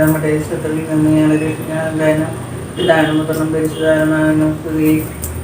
നമ്മുടെ ശത്രുവിൽ നിന്ന് ഞങ്ങളെ രക്ഷിക്കാൻ ഇതാണ് മുതലും പരിശുദ്ധാരണ സ്തുതി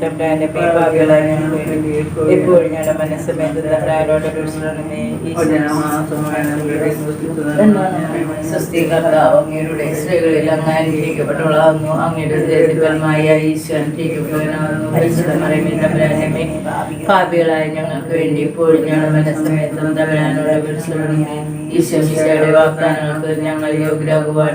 തമ്പുരാന്റെ പേരുവാകുകളായ എപ്പോഴും ഞങ്ങളുടെ മനസ്സമേത് തമ്പുരാനോട് കുറിച്ചിടണമേ സ്വസ്ഥീകർത്താവ് അങ്ങയുടെ സ്ത്രീകളിൽ അങ്ങ് അനുഗ്രഹിക്കപ്പെട്ടവളാകുന്നു അങ്ങയുടെ ഫലമായ ഈശോ അനുഗ്രഹിക്കപ്പെട്ടവനാകുന്നു പാപികളായ ഞങ്ങൾക്ക് വേണ്ടി എപ്പോഴും ഞങ്ങളുടെ മനസ്സമേതും തമ്പുരാനോട് ഈശോ ഈശോയുടെ വാഗ്ദാനങ്ങൾക്ക് ഞങ്ങൾ യോഗ്യരാകുവാൻ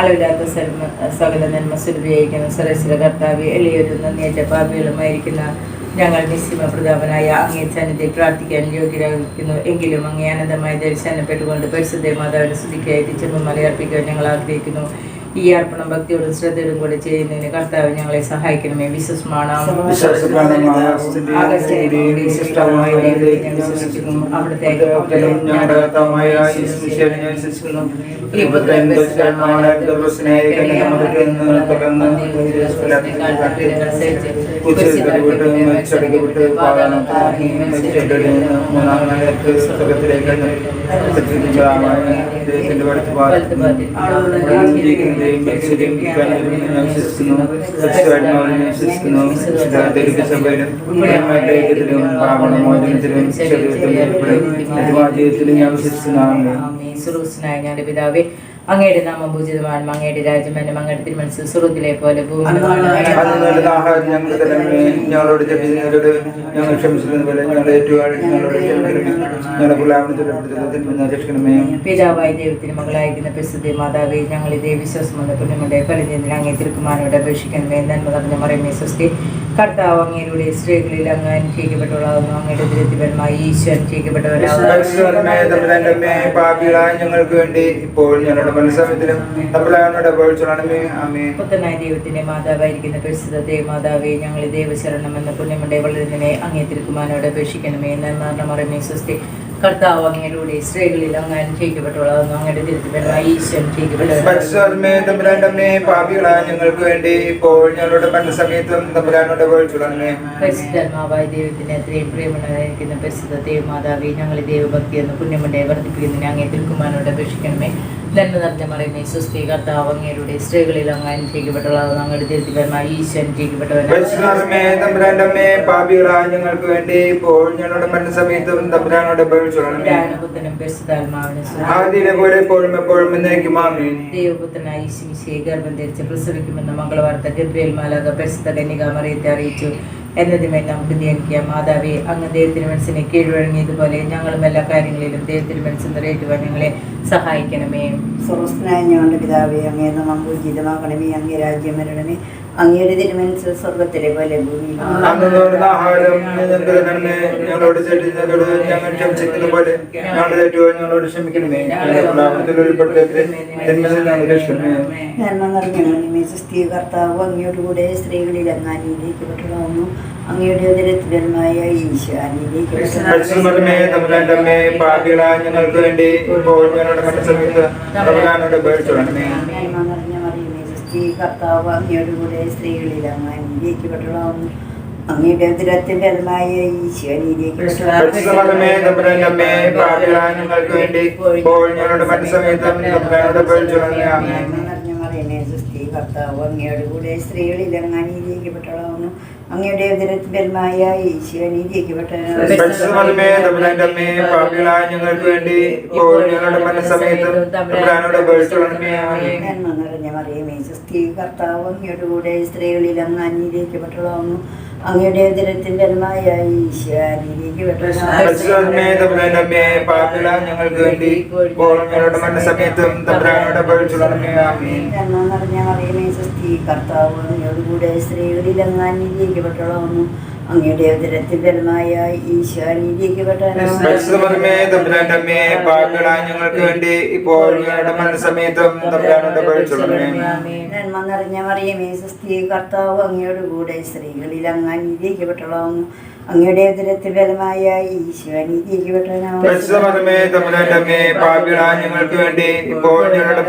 അളവില്ലാത്ത സകല നന്മ സ്വരൂപിയായിരിക്കുന്ന സരസ്വര കർത്താവ് എളിയൊരു നന്ദിയേറ്റ പാപികളുമായിരിക്കുന്ന ഞങ്ങൾ നിസ്സിമ പ്രതാപനായ അങ്ങേ സന്നിധി പ്രാർത്ഥിക്കാൻ യോഗ്യരാകുന്നു. എങ്കിലും അങ്ങേ അനന്തമായി ദർശനപ്പെട്ടുകൊണ്ട് പരിശുദ്ധ മാതാവിന്റെ ശുദ്ധിക്കായി തിരിച്ചു മലയർപ്പിക്കാൻ ഞങ്ങൾ ആഗ്രഹിക്കുന്നു. ഈ അർപ്പണം ഭക്തിയോടും ശ്രദ്ധയോടും കൂടെ ചെയ്യുന്നതിന് കർത്താവ് ഞങ്ങളെ സഹായിക്കണമേ. വിശ്വസ്മാണ് അവിടുത്തെ മൂന്നാം ഞാൻ വിശ്വസിക്കുന്നു. പരിശുദ്ധാത്മാവിനെ ഞാൻ വിശ്വസിക്കുന്നു. വിശുദ്ധ ദൈവസഭയിലും ഐക്യത്തിലും പാപമോചനത്തിലും ശരീരത്തിലും ഏർപ്പെടും ഞാൻ വിശ്വസിക്കുന്നു സുറുസ്നായ ഞങ്ങളുടെ പിതാവേ അങ്ങയുടെ നാമം പൂജിതമാണ് അങ്ങയുടെ രാജ്യമെന്നും അങ്ങയുടെ തിരുമനസ് സുഹൃത്തിലെ പോലെ ഞങ്ങളോട് ജപിക്കുന്നവരോട് ഞങ്ങൾ ക്ഷമിച്ചിരുന്ന പോലെ ഞങ്ങളുടെ ഏറ്റവും പിതാവായ ദൈവത്തിന് മകളായിരിക്കുന്ന പ്രസിദ്ധി മാതാവേ ഞങ്ങൾ ഇതേ വിശ്വാസം വന്ന പുണ്യമുണ്ടായി ഫലിഞ്ഞതിന് അങ്ങേ തിരുക്കുമാനോട് അപേക്ഷിക്കണമേ. നന്മ നിറഞ്ഞ മറിയമേ സ്വസ്തി. കർത്താവ് അങ്ങയുടെ സ്ത്രീകളിൽ അങ്ങ് അനുഗ്രഹിക്കപ്പെട്ടവളാകുന്നു. അങ്ങയുടെ ദുരിതപരമായി ഈശ്വർ പാപികളായ ഞങ്ങൾക്ക് വേണ്ടി ഇപ്പോൾ ഞങ്ങളുടെ മനസ്സമയത്തിലും ദൈവത്തിന്റെ മാതാവായിരിക്കുന്ന പരിശുദ്ധ ദേവമാതാവേ ഞങ്ങൾ ദൈവശരണം എന്ന പുണ്യമുണ്ടെ വളരുന്നതിനെ അങ്ങേ തിരുക്കുമാനോട് അപേക്ഷിക്കണമേ. എന്ന് മറമേ സ്വസ്തി. കർത്താവ് അങ്ങയിലൂടെ സ്ത്രീകളിൽ അങ്ങ് അനുഷ്ഠിക്കപ്പെട്ടവളാകുന്നു അങ്ങയുടെ ദുരിതപരമായി ഈശോ അനുഷ്ഠിക്കപ്പെട്ടവരാകുന്നു പരിശുദ്ധമേ തമ്പുരാന്റെ അമ്മേ, പാപികളായ ഞങ്ങൾക്ക് വേണ്ടി ഇപ്പോൾ ഞങ്ങളുടെ മനസ്സമയത്തും തമ്പുരാനോട് അപേക്ഷിച്ചോളണമേ പരിശുദ്ധാത്മാവായ ദൈവത്തിന് അത്രയും പ്രിയമുള്ളതായിരിക്കുന്ന പരിശുദ്ധ ദൈവമാതാവേ ഞങ്ങൾ ദൈവഭക്തി എന്ന പുണ്യമുണ്ടേ വർദ്ധിപ്പിക്കുന്നതിന് അങ്ങേ തിരുക്കുമാനോട് അപേക്ഷിക്കണമേ. നന്മ നിറഞ്ഞ മറിയുന്ന സുസ്ഥി കർത്താവ് അങ്ങയുടെ സ്ത്രീകളിൽ അങ്ങ് അനുഭവിക്കപ്പെട്ടുള്ളത് അങ്ങയുടെ ദൈവപരമായി ഈശോ പാപികളായ ഞങ്ങൾക്ക് വേണ്ടി ഇപ്പോൾ ഞങ്ങളുടെ തമ്പുരാനോട് പോലെ എപ്പോഴും എപ്പോഴും ദൈവപുത്രനായ ഈശോമിശിയെ ഗർഭം ധരിച്ച് പ്രസവിക്കുമെന്ന് മംഗളവാർത്ത ഗബ്രിയൽ മാലാക പരിശുദ്ധ കന്യകാമറിയത്തെ അറിയിച്ചു. എന്നതുമേ നമുക്ക് ധ്യാനിക്കാം മാതാവേ അങ്ങ് ദൈവത്തിന് മനസ്സിനെ കീഴ്വഴങ്ങിയതുപോലെ ഞങ്ങളും എല്ലാ കാര്യങ്ങളിലും ദൈവത്തിന് മനസ്സ് നിറയേറ്റുവാൻ ഞങ്ങളെ സഹായിക്കണമേ. സ്വർവസ്ഥനായ ഞങ്ങളുടെ പിതാവേ അങ്ങേ നാമം പൂജിതമാക്കണമേ. അങ്ങേ രാജ്യം വരണമേ. അങ്ങയുടെ തിരുമനസ് സ്വർഗത്തിലെ പോലെ ഞങ്ങളോട് ഞങ്ങൾ ക്ഷമിച്ചിരിക്കുന്ന പോലെ ക്ഷമിക്കണമേ. ഞങ്ങൾ കർത്താവ് അങ്ങയോടുകൂടെ സ്ത്രീകളിൽ അങ്ങാനിയിലേക്ക് അനീതിക്കപ്പെട്ടതാവുന്നു അങ്ങയുടെ ഞങ്ങൾക്ക് വേണ്ടി ഇപ്പോൾ ഞങ്ങളുടെ കർത്താവ് അങ്ങയുടെ കൂടെ സ്ത്രീകളിൽ അങ്ങ് അങ്ങയുടെ ഉദരത്തിന്റെ ഫലമായ ഞങ്ങൾക്ക് വേണ്ടി ഇപ്പോൾ ഞങ്ങളുടെ കർത്താവ് അങ്ങയുടെ കൂടെ സ്ത്രീകളിൽ അങ്ങ് അങ്ങയുടെ അമ്മേ പാപികളായ ഞങ്ങൾക്ക് വേണ്ടി ഞങ്ങളുടെ മനസ്സമയത്തും നിറഞ്ഞ മറിയമേ കർത്താവ് അങ്ങയുടെ കൂടെ സ്ത്രീകളിൽ അങ്ങ് അനീതിക്കപ്പെട്ടവളാവുന്നു അങ്ങയുടെ തമ്പുരാന്റെ അമ്മേ ഞങ്ങൾക്ക് വേണ്ടി ഞങ്ങളുടെ മനസ്സമയത്തും തമ്പുരാനോട് മറിയമേ സുസ്ഥി കർത്താവ് അങ്ങയുടെ കൂടെ സ്ത്രീകളിൽ അങ്ങ് അനീതിക്കപ്പെട്ടവളാവുന്നു അങ്ങയുടെ ഉദരത്തിന്റെ ഈ അമ്മേ പാപികളായ ഞങ്ങൾക്ക് വേണ്ടി ഇപ്പോൾ ഞങ്ങളുടെ നന്മ നിറഞ്ഞ മറിയമേ സുസ്ഥി കർത്താവ് അങ്ങയുടെ കൂടെ സ്ത്രീകളിൽ അങ്ങ് അനീതിക്കപ്പെട്ടവളാവുന്നു അങ്ങയുടെ ഉദരത്തിൽ ഫലമായ ഈശോ അനീതിക്കപ്പെട്ടവനാണ് പരിശുദ്ധമേ തമ്പുരാന്റെ പാപികളായ ഞങ്ങൾക്ക് വേണ്ടി ഇപ്പോൾ ഞങ്ങളുടെ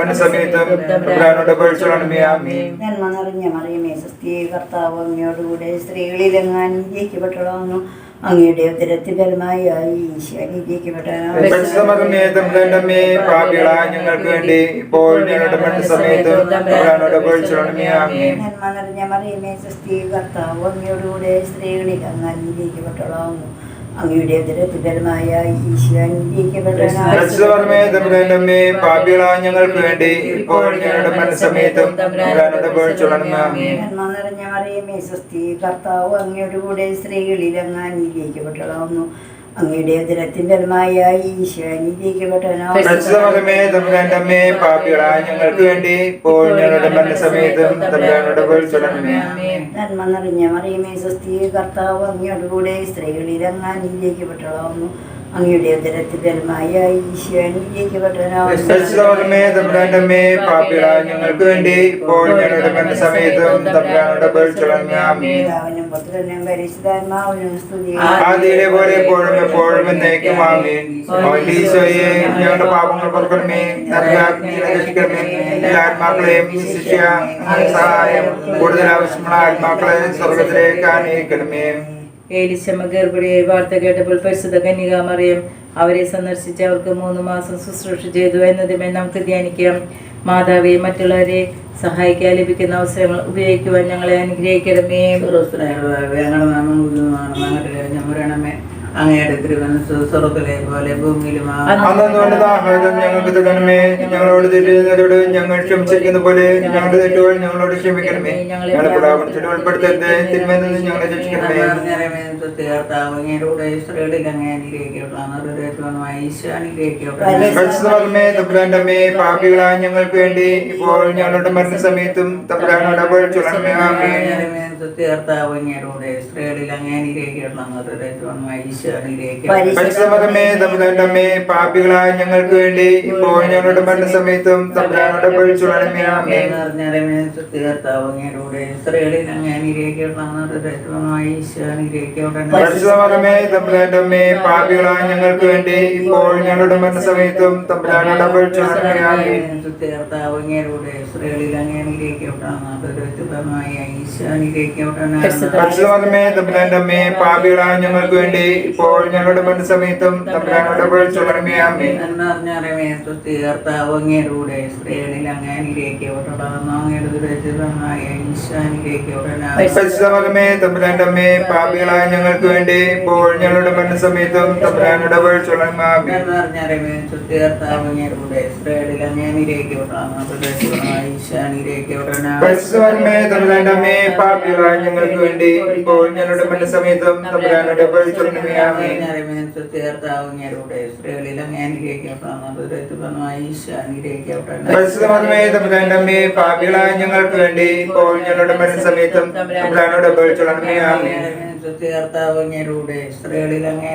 നന്മ നിറഞ്ഞ മറിയമേ സുസ്ഥി കർത്താവ് അങ്ങയോടുകൂടെ സ്ത്രീകളിൽ അങ്ങ് അനീതിക്കപ്പെട്ടവളാവുന്നു അങ്ങയുടെ ഉദരത്തിൽ ഫലമായ ഈശോ അനീതിക്കപ്പെട്ടവനാണ് പരിശുദ്ധമേ തമ്പുരാന്റെ അമ്മേ പാപികളായ ഞങ്ങൾക്ക് വേണ്ടി. ഇപ്പോൾ ഞങ്ങളുടെ ആമേൻ. നന്മ നിറഞ്ഞ മറിയമേ സ്ത്രീ കർത്താവ് അങ്ങയുടെ കൂടെ സ്ത്രീകളിൽ അങ്ങ് അനീതിക്കപ്പെട്ടവളാവുന്നു അങ്ങയുടെ ഞങ്ങൾക്ക് വേണ്ടി ഇപ്പോൾ ഞങ്ങളുടെ നന്മ നിറഞ്ഞ മറിയമേ സ്വസ്തി കർത്താവ് അങ്ങയുടെ കൂടെ സ്ത്രീകളിൽ അങ്ങ് അനീതിക്കപ്പെട്ടവളാവുന്നു അങ്ങയുടെ ഉദരത്തിന്റെ ഫലമായ ഈശോ അനീതിക്കപ്പെട്ടവനാവുന്നു പരിശുദ്ധമേ തമ്പുരാന്റെ അമ്മേ പാപികളായ ഞങ്ങൾക്ക് വേണ്ടി ഇപ്പോൾ ഞങ്ങളുടെ ആമേൻ നന്മ നിറഞ്ഞ മറിയമേ സ്വസ്തി കർത്താവ് അങ്ങയുടെ കൂടെ സ്ത്രീകളിൽ അങ്ങ് അനീതിക്കപ്പെട്ടവളാവുന്നു അങ്ങയുടെ ഞങ്ങൾക്ക് വേണ്ടി ഇപ്പോൾ ഞങ്ങളുടെ മനസ്സമയത്തും തമ്പുരാനോട് അപേക്ഷിച്ചുകൊള്ളണമേ ആമേൻ. പിതാവിനും പുത്രനും പരിശുദ്ധാത്മാവിനും സ്തുതി ആദ്യയിലെ പോലെ എപ്പോഴും എപ്പോഴും എന്നേക്കും ആമേൻ. അവന്റെ ഈശോയെ ഞങ്ങളുടെ പാപങ്ങൾ പുറക്കണമേ എല്ലാ ആത്മാക്കളെയും ശിക്ഷ സഹായം കൂടുതൽ ആവശ്യമുള്ള ആത്മാക്കളെ സ്വർഗത്തിലേക്ക് ആനയിക്കണമേ. ഏലിശമ്മ ഗർഭിണിയെ വാർത്ത കേട്ടപ്പോൾ പരിശുദ്ധ കന്യകാമറിയം അവരെ സന്ദർശിച്ച് അവർക്ക് മൂന്ന് മാസം ശുശ്രൂഷ ചെയ്തു എന്നതുമേ നമുക്ക് ധ്യാനിക്കാം. മാതാവെ മറ്റുള്ളവരെ സഹായിക്കാൻ ലഭിക്കുന്ന അവസരങ്ങൾ ഉപയോഗിക്കുവാൻ ഞങ്ങളെ അനുഗ്രഹിക്കണമേ. ഞമ്മരണമേ അങ്ങയുടെ പോലെ ഭൂമിയിലും ആഹാരം ഞങ്ങൾക്ക് തരണമേ. ഞങ്ങളോട് തെറ്റുന്നതോട് ഞങ്ങൾ ക്ഷമിച്ചിരിക്കുന്ന പോലെ ഞങ്ങളുടെ തെറ്റുകൾ ഞങ്ങളോട് ക്ഷമിക്കണമേ. ഞങ്ങളെ പ്രലാപനത്തിൽ ഉൾപ്പെടുത്തരുത് തിന്മയിൽ ഞങ്ങളെ രക്ഷിക്കണമേ. പാപികളായ ഞങ്ങൾക്ക് വേണ്ടി ഇപ്പോൾ ഞങ്ങളുടെ മരണസമയത്തും തമ്പുരാനോട് അപേക്ഷിച്ചുകൊള്ളണമേ ആമേൻ. സ്ത്രീകളിൽ പരിശുദ്ധമേ തമ്പുരാന്റെ പാപ്പികളായ പാപികളായ ഞങ്ങൾക്ക് വേണ്ടി ഇപ്പോൾ ഞങ്ങളുടെ മരണസമയത്തും തമ്പുരാനോട് ആമേൻ. സ്ത്രീകളിൽ അങ്ങനെ പരിശുദ്ധമേ തമ്പുരാന്റെ അമ്മേ പാപികളായ ഞങ്ങൾക്ക് വേണ്ടി ഇപ്പോൾ ഞങ്ങളുടെ മരണസമയത്തും തമ്പുരാനോട് അപേക്ഷിച്ചുകൊള്ളണമേ ആമേൻ. പരിശുദ്ധമേ തമ്പുരാന്റെ അമ്മേ പാപികളായ ഞങ്ങൾക്ക് വേണ്ടി ഇപ്പോൾ ഞങ്ങളുടെ മനസ്സമയത്തും തമ്പുരാനോട് അപേക്ഷിച്ചുകൊള്ളണമേ ആമേൻ. പരിശുദ്ധമേ തമ്പുരാന്റെ അമ്മേ പാപികളായ ഞങ്ങൾക്ക് വേണ്ടി ഇപ്പോൾ ഞങ്ങളുടെ മനസ്സമയത്തും തമ്പുരാനോട് തമ്പുരാന്റെ അമ്മേ പാപികളായ ഞങ്ങൾക്ക് വേണ്ടി ഇപ്പോൾ ഞങ്ങളുടെ മനസ്സമയത്തും തമ്പുരാനുടെ പാപികളായ ഞങ്ങൾക്ക് വേണ്ടി ഇപ്പോൾ ഞങ്ങളുടെ സ്ത്രീകളിൽ അങ്ങനെ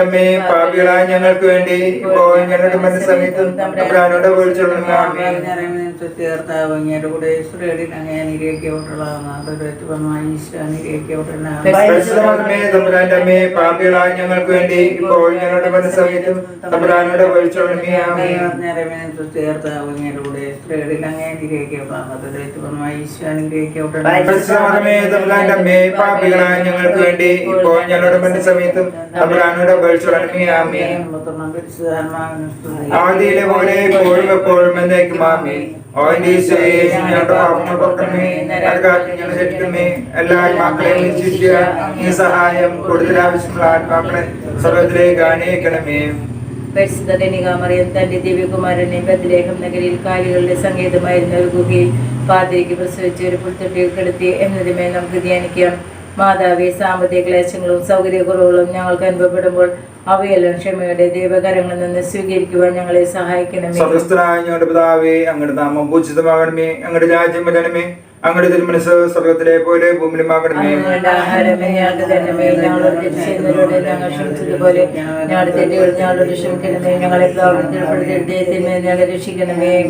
അമ്മേ പാപികളായ ഞങ്ങൾക്ക് വേണ്ടി ഇപ്പോൾ ഞങ്ങളുടെ മരണസമയത്തും തമ്പുരാനോട് അപേക്ഷിച്ചുകൊള്ളണമേ ആമേൻ പരിശുദ്ധമേ തമ്പുരാന്റെ അമ്മേ പാപികളായ ഞങ്ങൾക്ക് വേണ്ടി ഇപ്പോൾ ഞങ്ങളുടെ മരണസമയത്തും തമ്പുരാനോട് പാപികളായ ഞങ്ങൾക്ക് വേണ്ടി ഇപ്പോൾ ഞങ്ങളുടെ മനസ്സമയത്തും സമയത്തും തമ്പുരാനോട് ആദിയിലെ പോലെ എപ്പോഴും എപ്പോഴും എന്നേക്കും ആമേ എല്ലാ ആത്മാക്കളെയും രക്ഷിക്കുക സഹായം നഗരിയിൽ കാലുകളുടെ സംഗീതമായിരുന്ന ഒരു പാതിരിക്ക് പ്രസവിച്ച് ഒരു പുൽത്തൊട്ടിയിൽ കിടത്തി എന്നതുമേ നമുക്ക് ധ്യാനിക്കാം. മാതാവെ സാമ്പത്തിക ക്ലേശങ്ങളും സൗകര്യക്കുറവുകളും ഞങ്ങൾക്ക് അനുഭവപ്പെടുമ്പോൾ അവയെല്ലാം ക്ഷമയുടെ ദൈവകരങ്ങളിൽ നിന്ന് സ്വീകരിക്കുവാൻ ഞങ്ങളെ സഹായിക്കണമേ. സ്വർഗസ്ഥനായ ഞങ്ങളുടെ പിതാവേ അങ്ങയുടെ നാമം പൂജിതമാകണമേ. അങ്ങയുടെ രാജ്യം വരണമേ. അങ്ങയുടെ തിരുമനസ് സ്വർഗത്തിലെ പോലെ ഭൂമിയിലുമാകണമേ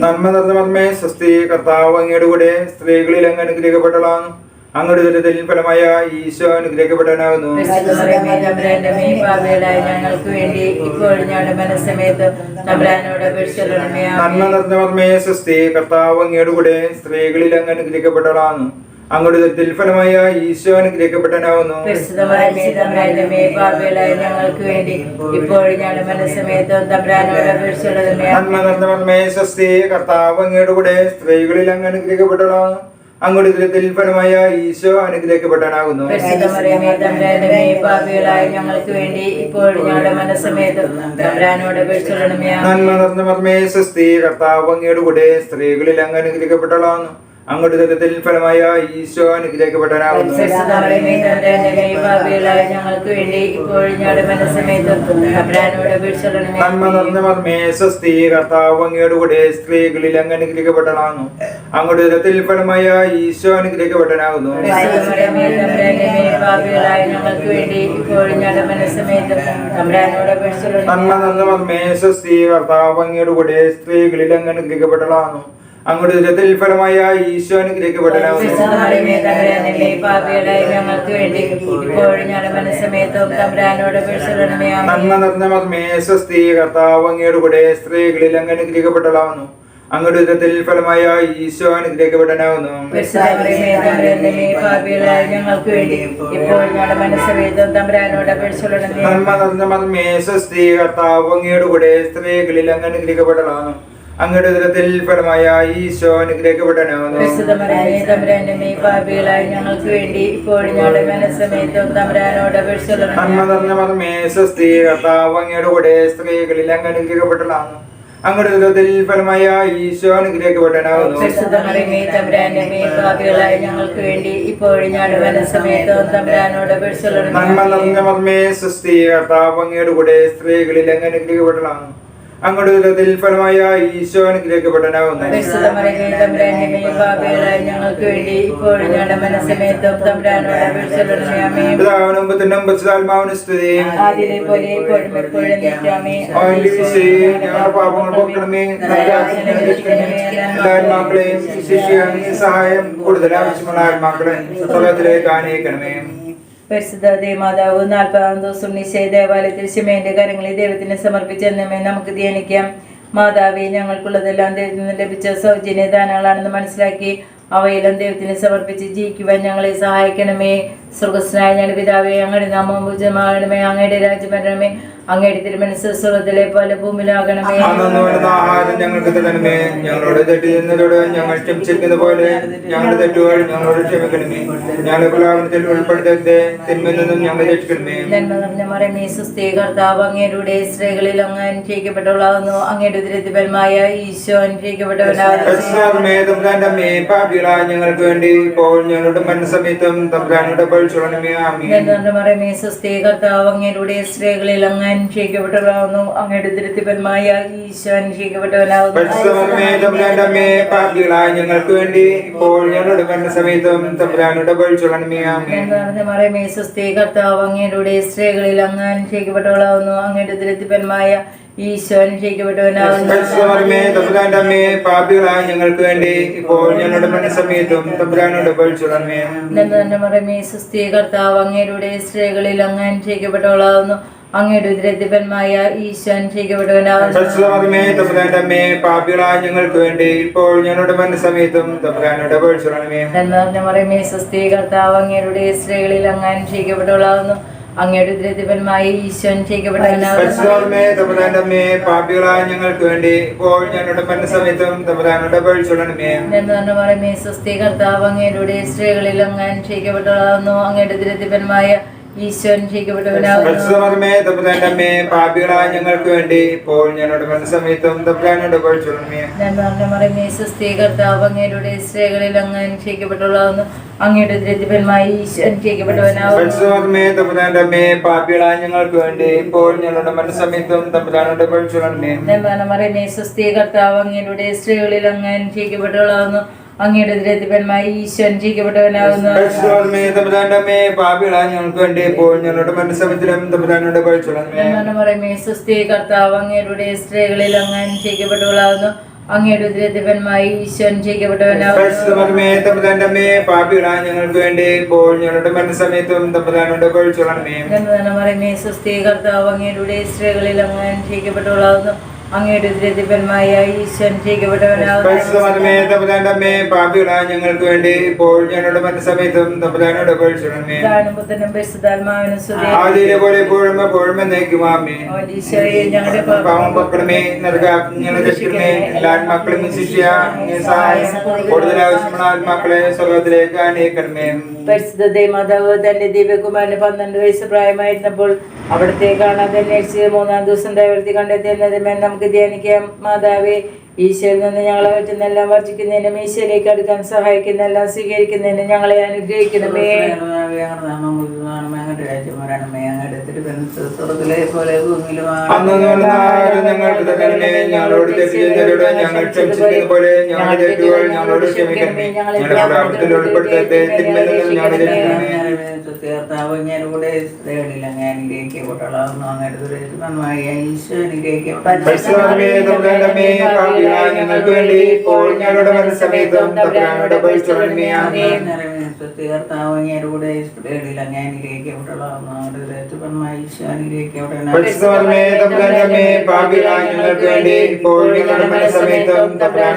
നന്മ നിറഞ്ഞ സ്വസ്തി കർത്താവ് അങ്ങയുടെ കൂടെ സ്ത്രീകളിൽ അങ്ങ് അനുഗ്രഹിക്കപ്പെട്ടതാണ് അങ്ങയുടെ ദുരിതത്തിൽ ഫലമായ ഈശോ അനുഗ്രഹിക്കപ്പെടാനാവുന്നു ഞങ്ങൾക്ക് വേണ്ടി ഇപ്പോൾ ഞങ്ങളുടെ മനസ്സമയത്ത് തമ്പുരാനോട് അപേക്ഷിച്ചോളണമേ നന്മ നിറഞ്ഞ മർമ്മേ സ്വസ്തി കർത്താവ് അങ്ങയുടെ കൂടെ സ്ത്രീകളിൽ അങ്ങ് അനുഗ്രഹിക്കപ്പെട്ടതാണ് അങ്ങോട്ട് ദുരിതത്തിൽ ഫലമായ ഈശോ തമ്പുരാന്റെ ഞങ്ങൾക്ക് വേണ്ടി ഇപ്പോഴും ഞങ്ങളുടെ മനസ്സമയത്ത് നന്മ നിറഞ്ഞ സ്വസ്തി കർത്താവ് അങ്ങയുടെ കൂടെ സ്ത്രീകളിൽ അങ്ങ് അനുഗ്രഹിക്കപ്പെട്ടതാണ് അങ്ങയുടെ ദുരിതത്തിൽ ഫലമായ ഈശോ അമ്മേ, പാപികളായ ഞങ്ങൾക്ക് വേണ്ടി ഇപ്പോഴും ഞങ്ങളുടെ തമ്പുരാനോട് നന്മ നിറഞ്ഞ മർമ്മേ സ്വസ്തി കർത്താവ് അങ്ങയുടെ കൂടെ സ്ത്രീകളിൽ അങ്ങ് അനുഗ്രഹിക്കപ്പെട്ടതാണ് അങ്ങയുടെ ദുരിതത്തിൽ ഫലമായ ഈശോ അനുഗ്രഹിക്കപ്പെട്ടനാകുന്നു ഞങ്ങൾക്ക് വേണ്ടി ഇപ്പോഴും ഞങ്ങളുടെ മനസ്സമയത്ത് തമ്പുരാനോട് അപേക്ഷിച്ചോളണമേ നന്മ നിറഞ്ഞ മർമ്മേ സ്വസ്തി കർത്താവ് അങ്ങയുടെ കൂടെ സ്ത്രീകളിൽ അങ്ങ് അനുഗ്രഹിക്കപ്പെട്ടനാകുന്നു അങ്ങോട്ട് ദുരിതത്തിൽ ഫലമായ ഈശോ അനുഗ്രഹിക്കപ്പെട്ടനാകുന്നു നന്മ നിറഞ്ഞ മർമ്മേ സ്വസ്തി കർത്താവ് അങ്ങയുടെ കൂടെ സ്ത്രീകളിൽ അങ്ങ് അനുഗ്രഹിക്കപ്പെട്ടതാണ് അങ്ങയുടെ ദുരിതത്തിൽ ഫലമായ ഈശോ അപേക്ഷിച്ചോളണമേ നന്മ നിറഞ്ഞ മർമ്മേ സ്വസ്തി കർത്താവ് അങ്ങയുടെ കൂടെ സ്ത്രീകളിൽ അങ്ങ് അനുഗ്രഹിക്കപ്പെട്ടതാകുന്നു അങ്ങയുടെ ഉദരത്തിൽ ഫലമായ ഈശോ തമ്പുരാനോട് നന്മ നിറഞ്ഞ മർമ്മേ സ്വസ്തി കർത്താവ് അങ്ങയുടെ കൂടെ സ്ത്രീകളിൽ അങ്ങ് അനുഗ്രഹിക്കപ്പെട്ടതാകുന്നു അങ്ങയുടെ ഉദരത്തിൽ ഫലമായ ഈശോ അമ്മേ, പാപികളായ ഞങ്ങൾക്ക് വേണ്ടി ഇപ്പോഴും ഞങ്ങളുടെ സ്വസ്തി കർത്താവ് അങ്ങയുടെ കൂടെ സ്ത്രീകളിൽ അങ്ങ് അനുഗ്രഹിക്കപ്പെട്ടതാണ് അങ്ങയുടെ ഉദരത്തിൽ ഫലമായ ഈശോ അനുഗ്രഹിക്കപ്പെട്ടനാകുന്നു പാപികളായ ഞങ്ങൾക്ക് വേണ്ടി ഇപ്പോഴും ഞങ്ങളുടെ മനസ്സമയത്ത് തമ്പുരാനോട് അപേക്ഷിച്ചോളണമേ നന്മ നിറഞ്ഞ മർമ്മേ സ്വസ്തി കർത്താവ് അങ്ങയുടെ കൂടെ സ്ത്രീകളിൽ അങ്ങ് അനുഗ്രഹിക്കപ്പെട്ടതാണ് അങ്ങയുടെ ഉദരത്തിൽ ഫലമായ ഈശോ സ്തുതി. ഞങ്ങളുടെ പാപങ്ങൾ പോക്കണമേ. ആത്മാക്കളെയും സഹായം കൂടുതൽ ആവശ്യമുള്ള ആത്മാക്കളെ സ്വർഗത്തിലേക്ക് ആനയിക്കണമേ. പരിശുദ്ധ ദേവമാതാവ് നാൽപ്പതാം ദിവസം നിശ്ചയ ദേവാലയത്തിൽ ശിമേന്റെ കരങ്ങളിൽ ദൈവത്തിന് സമർപ്പിച്ചെന്നമേ നമുക്ക് ധ്യാനിക്കാം. മാതാവെ ഞങ്ങൾക്കുള്ളതെല്ലാം ദൈവത്തിൽ നിന്ന് ലഭിച്ച സൗജന്യ ദാനങ്ങളാണെന്ന് മനസ്സിലാക്കി അവയെല്ലാം ദൈവത്തിന് സമർപ്പിച്ച് ജീവിക്കുവാൻ ഞങ്ങളെ സഹായിക്കണമേ. സ്വർഗസ്നായ ഞങ്ങളുടെ പിതാവേ അങ്ങയുടെ നാമം പൂജമാകണമേ അങ്ങയുടെ രാജ്യം വരണമേ. അങ്ങയുടെ തിരുമനസ് സ്വർഗത്തിലെ പോലെ ഭൂമിയിലാകണമേ. ആഹാരം ഞങ്ങൾക്ക് തരണമേ. ഞങ്ങളോട് തെറ്റ് ചെയ്യുന്നതോട് ഞങ്ങൾ ക്ഷമിച്ചിരിക്കുന്ന പോലെ ഞങ്ങളുടെ തെറ്റുകൾ ഞങ്ങളോട് ക്ഷമിക്കണമേ. ഞങ്ങളുടെ പ്രലാപനത്തിൽ ഉൾപ്പെടുത്തരുത്. തിന്മയിൽ നിന്നും ഞങ്ങളെ രക്ഷിക്കണമേ. നന്മ നിറഞ്ഞ മറമേ സുസ്ഥി കർത്താവ് അങ്ങയുടെ സ്ത്രീകളിൽ അങ്ങ് അനുഗ്രഹിക്കപ്പെട്ടവളാകുന്നു. അങ്ങയുടെ ദുരിതപരമായ ഈശോ തമ്പുരാന്റെ ഞങ്ങൾക്ക് വേണ്ടി ഇപ്പോൾ ഞങ്ങളുടെ മനസ്സമയത്തും തമ്പുരാനുടെ പഴിച്ചുണമേ ആമീൻ. നന്മ മറമേ സുസ്ഥി കർത്താവ് അങ്ങയുടെ സ്ത്രീകളിൽ അങ്ങ് അനുഗ്രഹിക്കപ്പെട്ടവളാകുന്നു അങ്ങയുടെ തിരുത്തിപ്പന്മായ ഈശോ പാപികളായ ഞങ്ങൾക്ക് വേണ്ടി ഇപ്പോൾ ഞങ്ങളുടെ തമ്പുരാനുടെ കർത്താവ് അങ്ങയുടെ സ്ത്രീകളിൽ അങ്ങ് അനുഗ്രഹിക്കപ്പെട്ടവളാകുന്നു അങ്ങയുടെ തിരുത്തിപ്പന്മായ ഈശോ അനുഗ്രഹിക്കപ്പെട്ടവനാകുന്നു ഞങ്ങൾക്ക് വേണ്ടി ഇപ്പോൾ ഞങ്ങളുടെ മനസ്സമയത്തും തമ്പുരാനുടെ പഴിച്ചുണമേ മറമേ സുസ്ഥി കർത്താവ് അങ്ങേരുടെ സ്ത്രീകളിൽ അങ്ങ് അനുഗ്രഹിക്കപ്പെട്ടവളാകുന്നു അങ്ങയുടെ ഉദരദിപന്മായ ഈശ്വൻ പാപികളായ ഞങ്ങൾക്ക് വേണ്ടി ഇപ്പോൾ ഞങ്ങളുടെ മനസ്സമയത്തും മറിയമേ സ്വസ്തി കർത്താവ് അങ്ങയുടെ സ്ത്രീകളിൽ അങ്ങ് അനുഗ്രഹിക്കപ്പെട്ടവളാകുന്നു അങ്ങയുടെ ഉദരത്തിപന്മായ ഈശ്വൻ പാപികളായ ഞങ്ങൾക്ക് വേണ്ടി ഇപ്പോൾ ഞങ്ങളുടെ മനസ്സമയത്തും മറിയമേ സ്വസ്തി കർത്താവ് അങ്ങയുടെ സ്ത്രീകളിൽ അങ്ങനെ അങ്ങയുടെ അനുഗ്രഹിക്കപ്പെട്ടവനാകുന്നു പരിശുദ്ധമേ തമ്പുരാന്റെ അമ്മേ പാപികളായ ഞങ്ങൾക്ക് വേണ്ടി ഇപ്പോൾ ഞങ്ങളുടെ മനസ്സമയത്തും തമ്പുരാനോട് പേഴ്ചണമേ നന്മ നിറഞ്ഞ മറിയമേ സ്വസ്തി കർത്താവ് അങ്ങയുടെ സ്ത്രീകളിൽ അങ്ങ് അങ്ങയുടെ പരിശുദ്ധമേ തമ്പുരാന്റെ അമ്മേ പാപികളായ ഞങ്ങൾക്ക് വേണ്ടി ഇപ്പോൾ ഞങ്ങളുടെ മനസ്സമയത്തും തമ്പുരാനോട് പേഴ്ചണമേ നന്മ മറിയമേ സ്വസ്തി കർത്താവ് അങ്ങയുടെ സ്ത്രീകളിൽ അങ്ങ് അനുഗ്രഹിക്കപ്പെട്ടവളാകുന്നു. അങ്ങയുടെ ഉദരത്തിപന്മായ ഈശ്വരൻ ജീവിക്കപ്പെട്ടവനാകുന്നു ഞങ്ങൾക്ക് വേണ്ടി ഇപ്പോൾ ഞങ്ങളുടെ തമ്പുരാനോട് കർത്താവ് അങ്ങയുടെ സ്ത്രീകളിൽ അങ്ങ് അനുഗ്രഹിക്കപ്പെട്ടവളാകുന്നു. അങ്ങയുടെ ഉദരത്തിപന്മായ ഈശ്വരൻ ഞങ്ങൾക്ക് വേണ്ടി ഇപ്പോൾ ഞങ്ങളുടെ മനസ്സമയത്തും തമ്പുരാനോട് സ്വസ്തി കർത്താവ് അങ്ങയുടെ സ്ത്രീകളിൽ അങ്ങ് അനുഗ്രഹിക്കപ്പെട്ടവളാകുന്നു. അങ്ങയുടെ പാപികളായ ഞങ്ങൾക്ക് വേണ്ടി ഇപ്പോൾ ഞങ്ങളുടെ തമ്പുരാനോട് പരിശുദ്ധാത്മാവിനും സ്തുതി. പോലെ എപ്പോഴും എപ്പോഴും ഞങ്ങളുടെ പാവം രക്ഷിക്കണമേ. എല്ലാ ആത്മാക്കളും ശിഷ്യ അങ്ങേ സഹായം. കൂടുതൽ ആവശ്യമുള്ള ആത്മാക്കളെ സ്വർഗത്തിലേക്ക് അനേക്കണമേ പരിശുദ്ധ ദേവമാതാവ് തന്റെ ദിവ്യകുമാരന് പന്ത്രണ്ട് വയസ്സ് പ്രായമായിരുന്നപ്പോൾ അവിടത്തെ കാണാതെ അന്വേഷിച്ച് മൂന്നാം ദിവസം ദൈവത്തിൽ കണ്ടെത്തിയെന്നതുമേ നമുക്ക് ധ്യാനിക്കാം. മാതാവേ ഈശോയിൽ നിന്ന് ഞങ്ങളെ പറ്റുന്നെല്ലാം വർജിക്കുന്നതിനും ഈശോയിലേക്ക് അടുക്കാൻ സഹായിക്കുന്നെല്ലാം സ്വീകരിക്കുന്നതിനും ഞങ്ങളെ അനുഗ്രഹിക്കണമേ. അന്ന് ഞാനിവിടെ തേടില്ല. ഞാൻ തെറ്റുകൾ ഞങ്ങളോട് ക്ഷമിക്കണമേ ഞങ്ങളുടെ പ്രാർത്ഥനയിൽ ഉൾപ്പെടുത്തത്തെ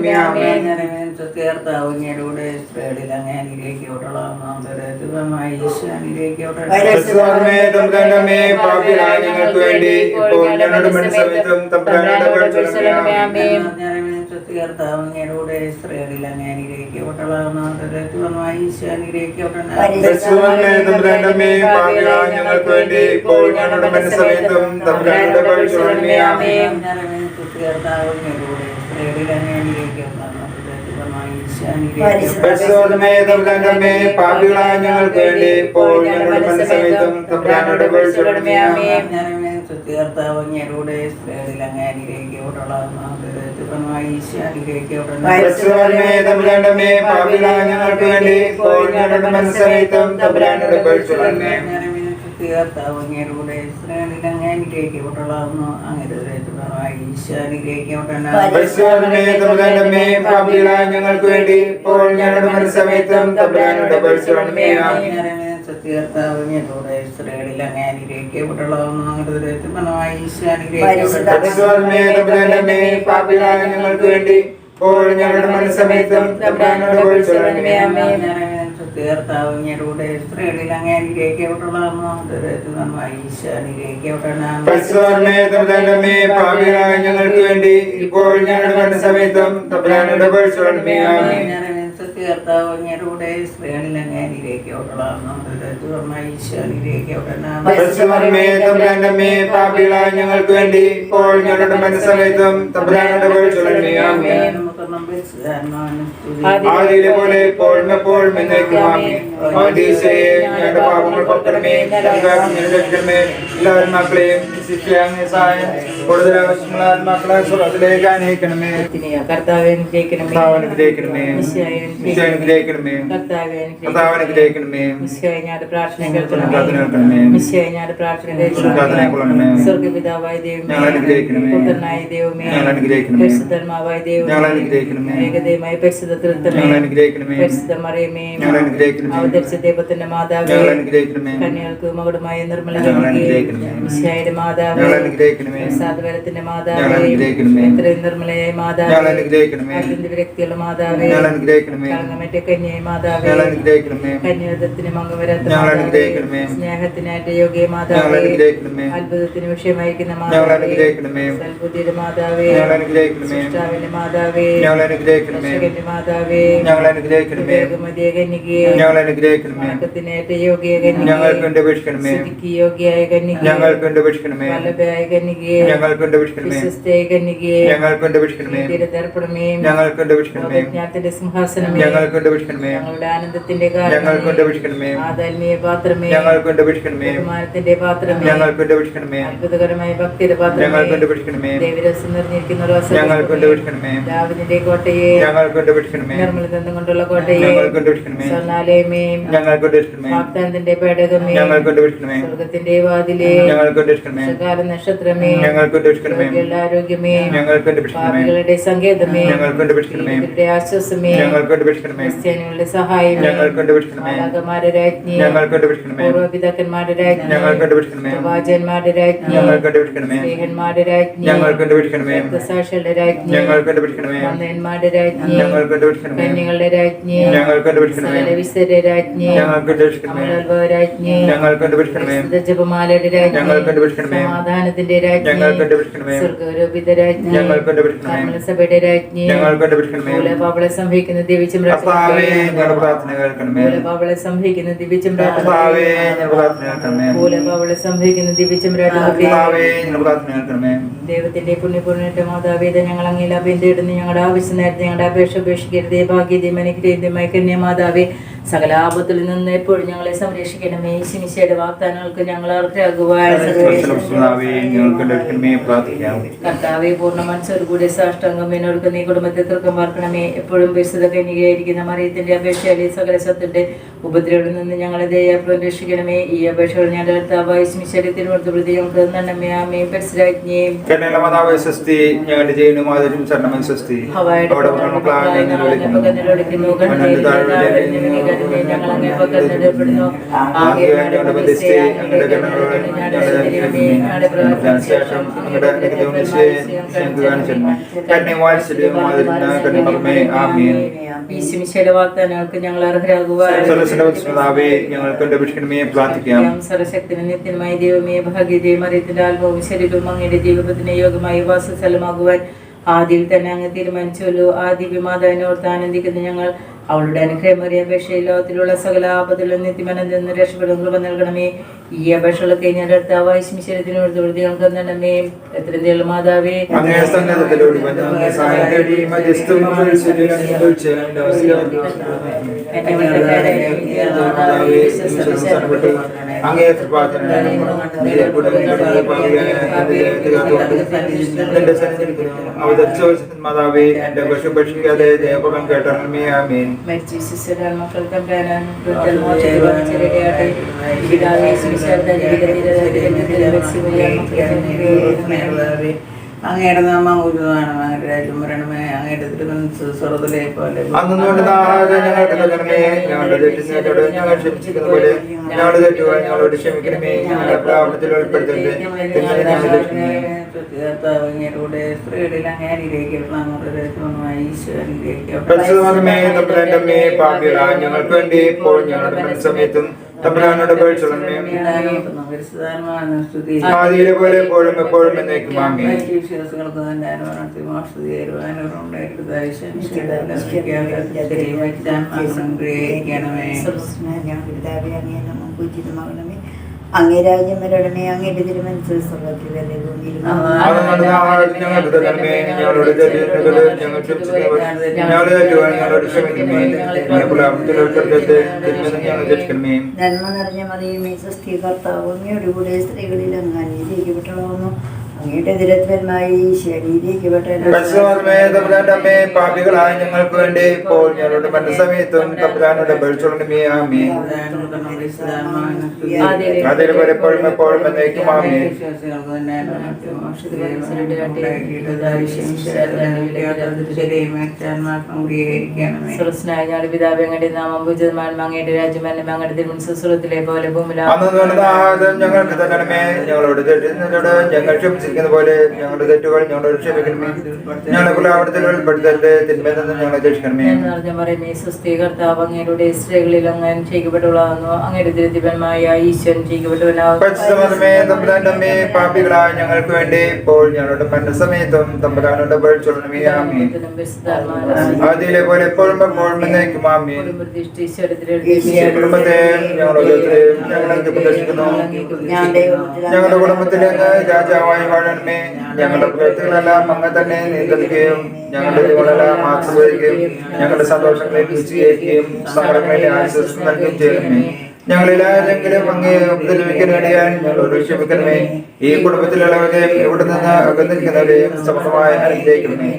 തിന്മയിൽ ഞങ്ങൾക്ക് വേണ്ടി ഇപ്പോൾ ഞങ്ങളുടെ മനസ്സമയത്തും തമ്പുരാനോട് ഞങ്ങൾക്ക് വേണ്ടി ഇപ്പോൾ ഞങ്ങളുടെ പരിശുദ്ധമേ തമ്പുരാനമേ പാപികളായ ഞങ്ങൾക്ക് വേണ്ടി ഇപ്പോൾ ഞങ്ങളുടെ മനസ്സമയത്തും തമ്പുരാനോട് പരിശുദ്ധമേ ആമേൻ. പരിശുദ്ധമേ തമ്പുരാനമേ പാപികളായ ഞങ്ങൾക്ക് വേണ്ടി ഇപ്പോൾ ഞങ്ങളുടെ മനസ്സമയത്തും തമ്പുരാനോട് ഞങ്ങൾക്ക് വേണ്ടി ഞങ്ങളുടെ ഞങ്ങൾക്ക് വേണ്ടി ഇപ്പോൾ തമ്പുരാനോട് പരിശുദ്ധമേ ഇപ്പോൾ ഞങ്ങളുടെ തമ്പുരാനമേ പാപികളായ ഞങ്ങൾക്ക് വേണ്ടി ഇപ്പോൾ ഞങ്ങളുടെ മനസ്സമേതം തമ്പുരാനോട് ഞങ്ങൾക്ക് വേണ്ടി ഇപ്പോൾ ഞങ്ങളുടെ പാപികളായ ഞങ്ങൾക്ക് വേണ്ടി ഇപ്പോൾ തമ്പുരാനോട് ആദിയിലെ പോലെ എപ്പോഴും എപ്പോഴും എന്നേക്കും ആമേൻ ആദീസയെ ഞങ്ങളുടെ പാപങ്ങൾ പൊക്കണമേ ഞങ്ങൾക്ക് രക്ഷിക്കണമേ എല്ലാ ആത്മാക്കളെയും ശിക്ഷയാങ്ങേ സഹായം കൂടുതൽ ആവശ്യമുള്ള ആത്മാക്കളെ സ്വർഗത്തിലേക്ക് അനയിക്കണമേ കർത്താവെ അനുഗ്രഹിക്കണമേ അനുഗ്രഹിക്കണമേ അനുഗ്രഹിക്കണമേ കർത്താവെ സ്വർഗപിതാവായ ദൈവമേ പുത്രനായ ദൈവമേ. പരിശുദ്ധന്മാവായ ദൈവമേ അനുഗ്രഹിക്കണമേ. ഏകദൈവമായ പരിശുദ്ധ തൃത്വമേ ഞങ്ങളെ അനുഗ്രഹിക്കണമേ പരിശുദ്ധ മറിയമേ ഞങ്ങളെ അനുഗ്രഹിക്കണമേ. അവതരിച്ച ദൈവത്തിന്റെ മാതാവേ ഞങ്ങൾ അനുഗ്രഹിക്കണമേ കന്യകൾക്ക് മകുടമായ നിർമ്മല ഞങ്ങൾ അനുഗ്രഹിക്കണമേ. മിശിഹായുടെ മാതാവേ ഞങ്ങൾ അനുഗ്രഹിക്കണമേ സാധുവരത്തിന്റെ ഞങ്ങൾ മാതാവേ അനുഗ്രഹിക്കണമേ. എത്രയും നിർമ്മലയായ ഞങ്ങൾ മാതാവേ അനുഗ്രഹിക്കണമേ അത്യന്ത വിരക്തിയുള്ള മാതാവേ ഞങ്ങൾ അനുഗ്രഹിക്കണമേ കളങ്കമറ്റ കന്യായ മാതാവേ ഞങ്ങൾ അനുഗ്രഹിക്കണമേ കന്യാദത്തിന് മംഗവരാത്ത ഞങ്ങൾ മാതാവേ അനുഗ്രഹിക്കണമേ. സ്നേഹത്തിനായിട്ട് യോഗ്യ ഞങ്ങൾ മാതാവേ അനുഗ്രഹിക്കണമേ അത്ഭുതത്തിന് വിഷയമായിരിക്കുന്ന ഞങ്ങൾ മാതാവേ അനുഗ്രഹിക്കണമേ സൽബുദ്ധിയുടെ മാതാവേ അനുഗ്രഹിക്കണമേ മാതാവേ ഞങ്ങൾ അനുഗ്രഹിക്കണമേ മാതാവേ ഞങ്ങൾ അനുഗ്രഹിക്കണമേ ഞങ്ങൾ അനുഗ്രഹിക്കണമേ വണക്കത്തിനേറ്റ യോഗ്യ കന്യകയെ ഞങ്ങൾക്ക് അപേക്ഷിക്കണമേ യോഗ്യയായ കന്യകയെ ഞങ്ങൾക്ക് അപേക്ഷിക്കണമേ വല്ലഭയായ കന്യകയെ ഞങ്ങൾക്ക് അപേക്ഷിക്കണമേ വിശ്വസ്തയായ കന്യകയെ ഞങ്ങൾക്ക് അപേക്ഷിക്കണമേ ദർപ്പണമേ ഞങ്ങൾക്ക് അപേക്ഷിക്കണമേ ജ്ഞാത്തിന്റെ സിംഹാസനമേ ഞങ്ങൾക്ക് അപേക്ഷിക്കണമേ ഞങ്ങളുടെ ആനന്ദത്തിന്റെ ഞങ്ങൾക്ക് കാരണമേ അപേക്ഷിക്കണമേ ആദാത്മീയ പാത്രമേ ഞങ്ങൾക്ക് അപേക്ഷിക്കണമേ ബഹുമാനത്തിന്റെ പാത്രമേ ഞങ്ങൾക്ക് അപേക്ഷിക്കണമേ അത്ഭുതകരമായ ഭക്തിയുടെ ഞങ്ങൾക്ക് പാത്രമേ അപേക്ഷിക്കണമേ ദൈവരസം നിറഞ്ഞിരിക്കുന്ന ഒരു ഞങ്ങൾക്ക് അപേക്ഷിക്കണമേ ദാവിദിന്റെ കോട്ടയെ ഞങ്ങൾക്ക് അപേക്ഷിക്കണമേ നിർമ്മല ദന്തം കൊണ്ടുള്ള കോട്ടയെ സ്വർണാലയമേ വാഗ്ദാനത്തിന്റെ പേടകമേ സ്വർഗത്തിന്റെ വാതിലേ സകാല നക്ഷത്രമേ ആരോഗ്യമേ പാപികളുടെ സങ്കേതമേ ആശ്വാസമേ ക്രിസ്ത്യാനികളുടെ സഹായമേ രാജ്ഞി രാജ്ഞി പ്രവാചകന്മാരുടെ രാജ്ഞി സ്നേഹന്മാരുടെ രാജ്ഞി രാജ്ഞി മന്ദന്മാരുടെ രാജ്ഞി കന്യകളുടെ രാജ്ഞി സകലവിസ്തരുടെ രാജ്ഞി അമലോത്ഭവ രാജ്ഞി വിശുദ്ധ ജപമാലയുടെ രാജ്ഞി സമാധാനത്തിന്റെ രാജ്ഞി സ്വർഗരൂപിത രാജ്ഞി സഭയുടെ രാജ്ഞി മൂലപാവളെ സംഭവിക്കുന്ന ദിവ്യചം കർത്താവേ ഞങ്ങളുടെ പ്രാർത്ഥന കേൾക്കണമേ മൂലപാവളെ സംഭവിക്കുന്ന ദിവ്യചം കർത്താവേ പ്രാർത്ഥന കേൾക്കണമേ മൂലപാവളെ സംഭവിക്കുന്ന ദൈവത്തിന്റെ പുണ്യപൂർണ മാതാവേദ ഞങ്ങൾ അങ്ങനെ അഭിന്തിടുന്നു ഞങ്ങളുടെ ആവശ്യം നേരത്തെ ഞങ്ങളുടെ അപേക്ഷ ഉപേക്ഷിക്കരുതേ. ഭാഗ്യതയും അനുഗ്രഹീതമായ കന്യ മാതാവേ സകല ആപത്തിൽ നിന്ന് എപ്പോഴും ഞങ്ങളെ സംരക്ഷിക്കണമേ ശിമിശയുടെ വാഗ്ദാനങ്ങൾക്ക് ഞങ്ങൾ കർത്താവേ പൂർണ മനസ്സോടുകൂടി സാഷ്ടാംഗം എന്നോർക്ക് നീ കുടുംബത്തെ തൃക്കം പാർക്കണമേ എപ്പോഴും പരിശുദ്ധ കന്യകയായിരിക്കുന്ന മറിയത്തിന്റെ അപേക്ഷയിലെ സകല സത്തിന്റെ ഉപദ്രവങ്ങളിൽ നിന്ന് ഞങ്ങളെ ദയാപ്രം രക്ഷിക്കണമേ. ഈ അപേക്ഷകൾ ഞങ്ങളുടെ കർത്താവായ സ്മിശയുടെ തിരുവനന്തപുരത്ത് ഞങ്ങൾക്ക് നന്മേ ആമേ പരിസരാജ്ഞയും ഞങ്ങളുടെ ജയിനും മാതരും ശരണമൻ സ്വസ്തി ഹവായുടെ അവിടെ മക്കളായ ഞങ്ങൾ വിളിക്കുന്നു ഞങ്ങൾ അങ്ങേ ഞങ്ങൾക്ക് ഞങ്ങൾ അർഹരാകുവാൻ സരസ്വന്റെ വത്സലാവേ ഞങ്ങൾക്ക് അപേക്ഷിക്കണമേ പ്രാർത്ഥിക്കാം. സർവശക്തിന് നിത്യമായ ദൈവമേ ഭാഗ്യതയും അറിയത്തിന്റെ ആത്മാവും ശരീരവും അങ്ങയുടെ ജീവിതത്തിന് യോഗമായി വാസസ്ഥലമാകുവാൻ ആദ്യം തന്നെ അങ്ങ് തീരുമാനിച്ചുവല്ലോ. ആ വിമാതാവിനോർത്ത് ആനന്ദിക്കുന്ന ഞങ്ങൾ അവളുടെ അനുഗ്രഹമേറിയ അപേക്ഷയിൽ ലോകത്തിലുള്ള സകല ആപത്തിലും നിത്യമനന്തെന്ന് രക്ഷപ്പെടും കൃപ നൽകണമേ. ഈ അപേക്ഷകളൊക്കെ ഞാൻ അടുത്താവായി ശരീരത്തിനോട് തൊഴുതി നൽകുന്നണമേ എത്ര മാതാവേ. അങ്ങേ സന്നദ്ധത്തിലൂടെ വന്ന് അങ്ങേ എന്റെ അവതരിച്ച മാതാവേ എന്റെ പശുപക്ഷിക്കാതെ ദേവപകം കേട്ടണമേ ആമീൻ മരിച്ചു ശിശുരാൻ മക്കൾ അങ്ങയുടെ നാമ ഗുരുവാണ് അങ്ങയുടെ അങ്ങയുടെ തിരുവനന്തപുരം സ്വർഗത്തിലെ പോലെ. ഞങ്ങളുടെ തെറ്റുകൾ ക്ഷമിക്കണമേ. അങ്ങയുടെ ഞങ്ങൾക്ക് വേണ്ടി ഇപ്പോൾ ഞങ്ങളുടെ മനസ്സമയത്തും തമ്പുരാനോട് ആദിയിലെ പോലെ എപ്പോഴും എപ്പോഴും എന്നേക്കും വാങ്ങി മാഷണമേ അങ്ങേ രാജ്യം വരണമേ അങ്ങയുടെ തിരുമനസ് സ്വർഗത്തിലെ ഭൂമിയിലും നന്മ നിറഞ്ഞ മറിയമേ സ്വസ്തി കർത്താവ് അങ്ങയോടുകൂടെ സ്ത്രീകളിൽ അങ്ങ് അനുഗ്രഹിക്കപ്പെട്ടതാവുന്നു അങ്ങയുടെ ദുരത്വന്മായ പാപികളായ ഞങ്ങൾക്ക് വേണ്ടി ഇപ്പോൾ ഞങ്ങളുടെ മരണ സമയത്തും തമ്പുരാനോട് ബലിച്ചോളണമേ ആമേ അതിൽ പലപ്പോഴും എപ്പോഴും എന്നേക്കും ആമേ ഞങ്ങൾക്ക് തരണമേ ഞങ്ങളോട് ഞങ്ങൾ ക്ഷമിച്ചിരിക്കുന്ന പോലെ ഞങ്ങളുടെ തെറ്റുകൾ ഞങ്ങളോട് ക്ഷമിക്കണമേ. ഞങ്ങളെ കുലാവടത്തിൽ അവിടുത്തെ പഠിത്തത്തെ തിന്മയെന്ന് ഞങ്ങൾ പറയുമേ കർത്താവ് അങ്ങയുടെ സ്ത്രീകളിൽ അങ്ങയുടെ അമ്മേ പാപികളായ ഞങ്ങൾക്ക് വേണ്ടി ഇപ്പോൾ ഞങ്ങളുടെ പണ്ട സമയത്തും തമ്പുരാനോട് ബലിച്ചോളണമേ ആമേ ആദ്യയിലെ പോലെ എപ്പോഴും എപ്പോഴും ആമേ കുടുംബത്തെ ഞങ്ങളുടെ ഞങ്ങളെ പ്രദർശിക്കുന്നു ഞങ്ങളുടെ കുടുംബത്തിലെ രാജാവായി വാഴണമേ ഞങ്ങളുടെ പ്രവൃത്തികളെല്ലാം അങ്ങ് തന്നെ നിയന്ത്രിക്കുകയും ഞങ്ങളുടെ ജീവനെല്ലാം ആശ്രയിക്കുകയും ഞങ്ങളുടെ സന്തോഷങ്ങളെ വിജയിക്കുകയും സങ്കടങ്ങളെ ആശ്വാസം നൽകുകയും ചെയ്യണമേ. ഞങ്ങളെല്ലാരെങ്കിലും അങ്ങേ ഉപദ്രവിക്കാനിടയാൻ ഞങ്ങളോട് ക്ഷമിക്കണമേ. ഈ കുടുംബത്തിലുള്ളവരെയും ഇവിടെ നിന്ന് അകന്നിരിക്കുന്നവരെയും സമൃദ്ധമായി അനുഗ്രഹിക്കണമേ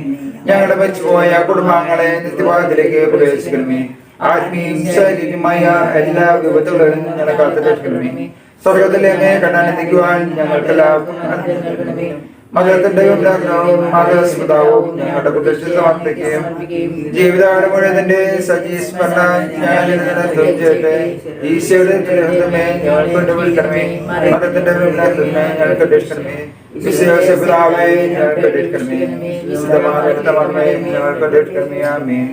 ഞങ്ങളുടെ മരിച്ചുപോയ കുടുംബാംഗങ്ങളെ നിത്യവാദത്തിലേക്ക് പ്രവേശിക്കണമേ. ആത്മീയ ശാരീരികമായ എല്ലാ വിപത്തുകളും ഞങ്ങളെ കാത്തുരക്ഷിക്കണമേ. സ്വർഗത്തിലെ അങ്ങേ കണ്ണാനെത്തിക്കുവാൻ ഞങ്ങൾക്കെല്ലാവർക്കും അനുഗ്രഹം നൽകണമേ മതത്തിന്റെ ഉന്നതവും മതസ്മൃതാവും ഞങ്ങളുടെ ജീവിതകാലം മുഴുവന്റെ സജീസ്മരണ ചെയ്യട്ടെ ഈശോയുടെ തിരുവനന്തമേ ഞങ്ങൾക്ക് വേണ്ടി വിളിക്കണമേ മതത്തിന്റെ ഉന്നതമേ ഞങ്ങൾക്ക് രക്ഷിക്കണമേ വിശ്വാസപിതാവേ ഞങ്ങൾക്ക് രക്ഷിക്കണമേ വിശുദ്ധമായ ഞങ്ങൾക്ക് രക്ഷിക്കണമേ ആമേൻ.